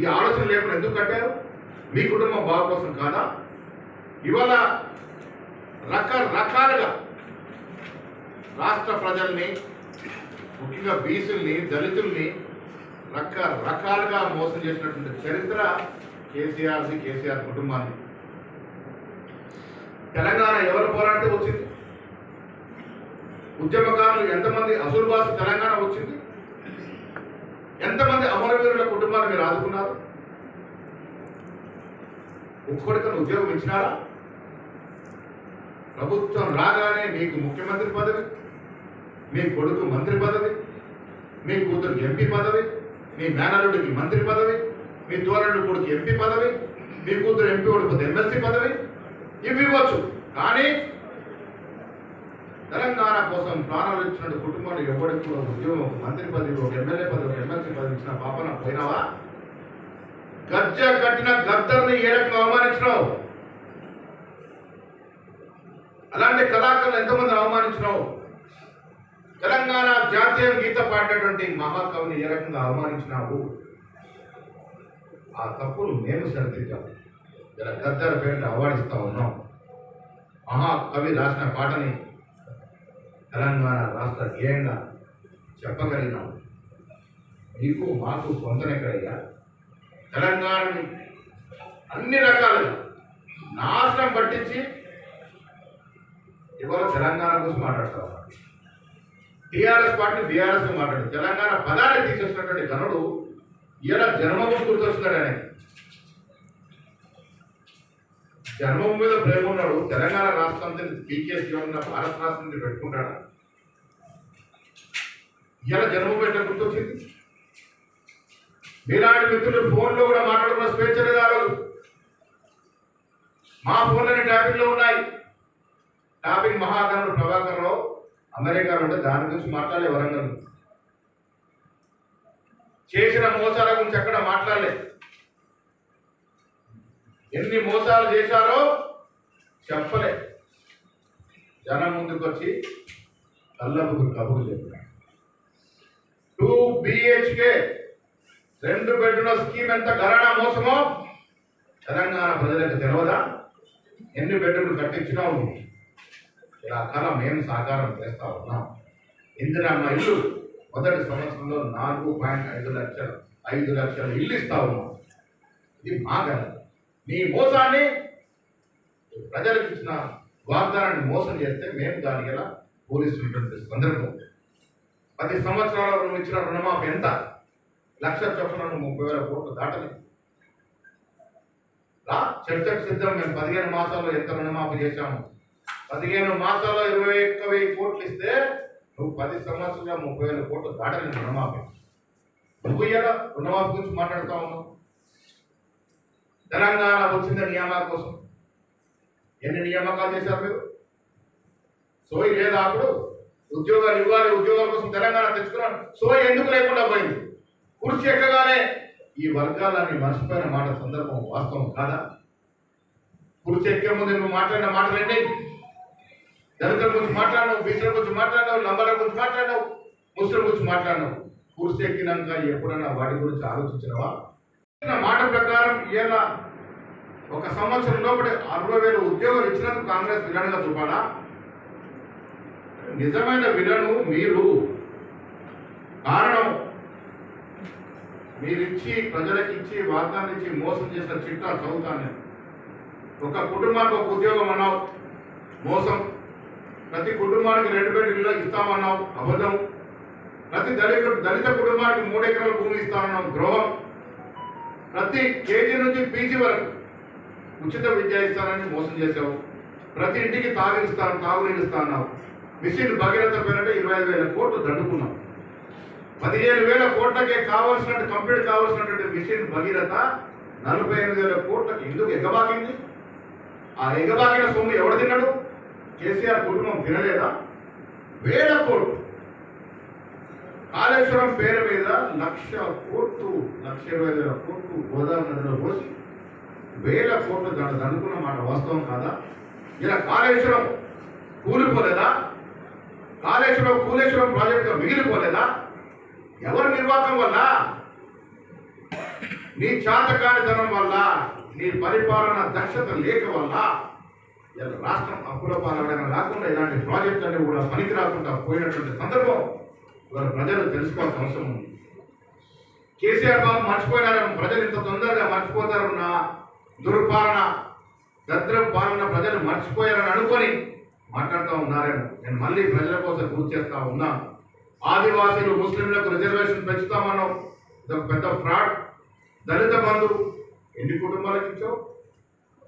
ఈ ఆలోచన లేకుండా ఎందుకు కట్టారు? మీ కుటుంబం బాగు కోసం కాదా? ఇవాళ రకరకాలుగా రాష్ట్ర ప్రజల్ని ముఖ్యంగా బీసీల్ని దళితుల్ని రకరకాలుగా మోసం చేసినటువంటి చరిత్ర కేసీఆర్ది కేసీఆర్ కుటుంబాన్ని. తెలంగాణ ఎవరు పోరాడితే వచ్చింది? ఉద్యమకారులు ఎంతమంది అసలు భాష తెలంగాణ వచ్చింది? ఎంతమంది అమరవీరుల కుటుంబాలు మీరు ఆదుకున్నారు? ఒక్కడికను ఉద్యోగం ఇచ్చినారా ప్రభుత్వం రాగానే మీకు ముఖ్యమంత్రి పదవి మీ కొడుకు మంత్రి పదవి మీ కూతురు ఎంపీ పదవి మీ మేనల్లుడికి మంత్రి పదవి మీ తోరడు కొడుకు ఎంపీ పదవి మీ కూతురు ఎంపీ కొడుకు ఎమ్మెల్సీ పదవి ఇవి ఇవ్వచ్చు. కానీ తెలంగాణ కోసం ప్రాణాలు ఇచ్చిన కుటుంబాలు ఎవరికి కూడా ఉద్యోగం మంత్రి పదవి ఒక ఎమ్మెల్యే పదవి ఒక ఎమ్మెల్సీ పదవి ఇచ్చిన పాపన పోయినావా? గర్జ కట్టిన గద్దర్ని ఏ రకంగా అవమానించినావు? అలాంటి కళాకారులు ఎంతమంది అవమానించినావు? తెలంగాణ జాతీయ గీత పాడినటువంటి మహాకవిని ఏ రకంగా అవమానించినావు? ఆ తప్పులు మేము సరిదిద్దాం. ఇలా గద్దర్ పేరుని అవార్డిస్తా ఉన్నాం. మహాకవి రాసిన పాటని తెలంగాణ రాష్ట్ర ధ్యేయంగా చెప్పగలిగినాం. మీకు మాకు పొందనెక్కడయ్యా తెలంగాణని అన్ని రకాలుగా నాశనం పట్టించి ఇవాళ తెలంగాణ గురించి మాట్లాడతాం టీఆర్ఎస్ పార్టీ బీఆర్ఎస్ మాట్లాడు. తెలంగాణ పదాన్ని తీసేసినటువంటి గనుడు ఇలా జన్మభూమి గుర్తొస్తున్నాడు ఆయనకి. చర్మం మీద ప్రేమ ఉన్నాడు తెలంగాణ రాష్ట్రం పీకేసీ ఉన్న భారత రాష్ట్రాన్ని పెట్టుకుంటాడా? ఇలా జన్మభూమి ఎట్లా గుర్తొచ్చింది. మీలాంటి మిత్రులు ఫోన్లో కూడా మాట్లాడుకున్న స్వేచ్ఛ లేదు ఆ మా ఫోన్లని ట్యాపింగ్లో ఉన్నాయి. ట్యాపింగ్ మహాగణుడు ప్రభాకర్ రావు అమెరికా ఉంటే దాని గురించి మాట్లాడలే వరంగల్ చేసిన మోసాల గురించి ఎక్కడ మాట్లాడలేదు ఎన్ని మోసాలు చేశారో చెప్పలే. జనం ముందుకు వచ్చి కళ్ళకు కబురు చెప్పారు టూ బిహెచ్కే రెండు బెడ్రూమ్ల స్కీమ్ ఎంత గరాణా మోసమో తెలంగాణ ప్రజలకు తెలియదా ఎన్ని బెడ్రూమ్లు కట్టించినావు? నువ్వు ఇలా కళ మేము సహకారం చేస్తా ఉన్నాం. ఇందిరమ్మ ఇల్లు మొదటి సంవత్సరంలో నాలుగు పాయింట్ ఐదు లక్షలు ఐదు లక్షల ఇల్లు ఇస్తా ఉన్నాం. ఇది మా నీ మోసాన్ని ప్రజలకు ఇచ్చిన వాగ్దానాన్ని మోసం చేస్తే మేము దానికి ఎలా పూరిస్తున్నటువంటి సందర్భం పది సంవత్సరాల రుణం ఇచ్చిన రుణమాఫీ ఎంత? లక్ష చొప్పున ముప్పై వేల కోట్లు దాటలేదు రా చర్చకు సిద్ధం. మేము పదిహేను మాసాల్లో ఎంత రుణమాఫీ చేశాము? పదిహేను మాసాల్లో ఇరవై ఒక్క వెయ్యి కోట్లు ఇస్తే నువ్వు పది సంవత్సరాల ముప్పై వేల కోట్లు దాటలేదు రుణమాఫీ. నువ్వు ఎలా రుణమాఫీ గురించి మాట్లాడుతా ఉన్నావు? తెలంగాణ వచ్చింది నియామకాల కోసం. ఎన్ని నియామకాలు చేశారు మీరు? సోయి లేదా అప్పుడు? ఉద్యోగాలు ఇవ్వాలి ఉద్యోగాల కోసం తెలంగాణ తెచ్చుకున్నాను సోయి ఎందుకు లేకుండా పోయింది? కుర్చీ ఎక్కగానే ఈ వర్గాలన్నీ మర్చిపోయిన మాట సందర్భం వాస్తవం కాదా? కుర్చీ ఎక్కే ముందు నువ్వు మాట్లాడిన మాటలేంటి దళితుల గురించి మాట్లాడినావు బీసీల గురించి మాట్లాడినావు లంబాల గురించి మాట్లాడినావు ముస్లిం గురించి మాట్లాడినావు. కుర్చీ ఎక్కినాక ఎప్పుడైనా వాటి గురించి ఆలోచించినవా? మాట ప్రకారం ఇవాళ ఒక సంవత్సరం లోపల అరవై వేల ఉద్యోగాలు ఇచ్చినందుకు కాంగ్రెస్ విలన్గా చూపాలా? నిజమైన విలను మీరు. కారణం మీరిచ్చి ప్రజలకు ఇచ్చి వాగ్దానం ఇచ్చి మోసం చేసిన చిట్టా చదువుతాను నేను. ఒక కుటుంబానికి ఒక ఉద్యోగం అన్నావు మోసం. ప్రతి కుటుంబానికి రెండు వేల ఇల్లు ఇస్తామన్నావు అబద్ధం. ప్రతి దళిత దళిత కుటుంబానికి మూడు ఎకరాల భూమి ఇస్తామన్నావు ద్రోహం. ప్రతి కేజీ నుంచి పీజీ వరకు ఉచిత విద్య ఇస్తానని మోసం చేసావు ప్రతి ఇంటికి తాగిస్తాను తాగునీరు అన్నావు మిషన్ భగీరథ పేరంటే ఇరవై ఐదు వేల కోట్లు దండుకున్నాం పదిహేను వేల కోట్లకే కావాల్సినట్టు కంప్లీట్ కావాల్సినటువంటి మిషన్ భగీరథ నలభై ఎనిమిది వేల కోట్లకి ఎందుకు ఎగబాకింది? ఆ ఎగబాకిన సొమ్ము ఎవడు తిన్నాడు? కేసీఆర్ కుటుంబం తినలేదా? వేల కోట్లు. కాళేశ్వరం పేరు మీద లక్ష కోట్లు లక్ష ఇరవై వేల కోట్లు గోదావరి నదిలో పోసి వేల కోట్లు దాన్ని అనుకున్న మాట వాస్తవం కాదా? ఇలా కాళేశ్వరం కూలిపోలేదా? కాళేశ్వరం కూలేశ్వరం ప్రాజెక్టుగా మిగిలిపోలేదా? ఎవరి నిర్వాహకం వల్ల? నీ చాతకానితనం వల్ల నీ పరిపాలన దక్షత లేక వల్ల ఇలా రాష్ట్రం అప్పుల పాలన రాకుండా ఇలాంటి ప్రాజెక్టులన్నీ కూడా పనికి రాకుండా పోయినటువంటి సందర్భం. ఇవాళ ప్రజలు తెలుసుకోవాల్సిన అవసరం ఉంది. కేసీఆర్ బాబు మర్చిపోయినారేమో. ప్రజలు ఇంత తొందరగా మర్చిపోతారన్న దుర్పాలన దరిద్రం పాలన ప్రజలు మర్చిపోయారని అనుకొని మాట్లాడుతూ ఉన్నారేమో. నేను మళ్ళీ ప్రజల కోసం గుర్తు చేస్తూ ఉన్నాను. ఆదివాసీలు ముస్లింలకు రిజర్వేషన్ పెంచుతామన్నాం ఇదొక పెద్ద ఫ్రాడ్. దళిత బంధు ఎన్ని కుటుంబాలకు ఇచ్చావు?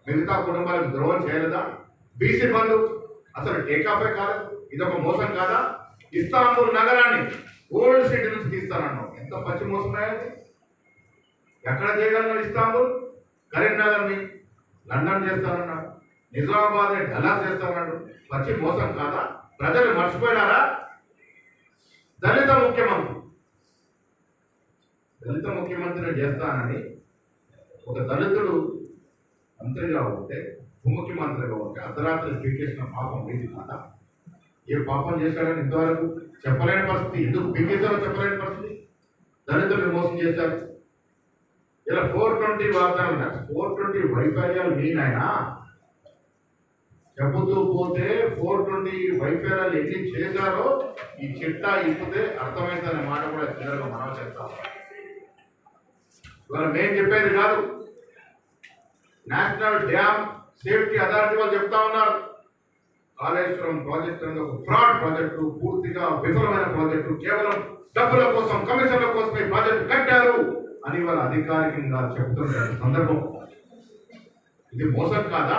మిగతా కుటుంబాలకు ద్రోహం చేయలేదా? బీసీ బంధు అసలు టేకాఫే కాలేదు. ఇదొక మోసం కాదా? ఇస్తాంబుల్ నగరాన్ని ఓల్డ్ సిటీ నుంచి తీస్తానన్నావు. ఎంత పచ్చి మోసమయ్యేది ఎక్కడ చేయగలను ఇస్తాంబుల్ కరీంనగర్ని లండన్ చేస్తానన్నాడు. నిజామాబాద్ని డల్లాస్ చేస్తానన్నాడు. పచ్చి మోసం కాదా? ప్రజలు మర్చిపోయినారా? దళిత ముఖ్యమంత్రి. దళిత ముఖ్యమంత్రిని చేస్తానని ఒక దళితుడు మంత్రిగా ఉంటే ఉప ముఖ్యమంత్రిగా ఉంటే అర్ధరాత్రి పీకేసిన పాపం లేదు కాదా? ఏ పాపం చేశారని ఇంతవరకు చెప్పలేని పరిస్థితి. ఎందుకు? పీకేశారో చెప్పలేని పరిస్థితి. దళితులను మోసం చేశారు. ఇలా ఫోర్ ట్వంటీ వాగ్దానం ఫోర్ ట్వంటీ వైఫల్యాలు మెయిన్ నాయనా చెబుతూ పోతే ఫోర్ ట్వంటీ వైఫల్యాలు ఎన్ని చేశారో ఈ చిట్టా ఇప్పితే అర్థమైందనే మాట కూడా చిన్నగా మనం చెప్తాం. ఇవాళ మేము చెప్పేది కాదు. నేషనల్ డ్యామ్ సేఫ్టీ అథారిటీ వాళ్ళు చెప్తా ఉన్నారు. కాళేశ్వరం ప్రాజెక్టు అనేది ఒక ఫ్రాడ్ ప్రాజెక్టు పూర్తిగా విఫలమైన ప్రాజెక్టు కేవలం డబ్బుల కోసం కమిషన్ల కోసం ఈ ప్రాజెక్టు కట్టారు అని వాళ్ళ అధికారికంగా చెప్తున్న సందర్భం. ఇది మోసం కాదా?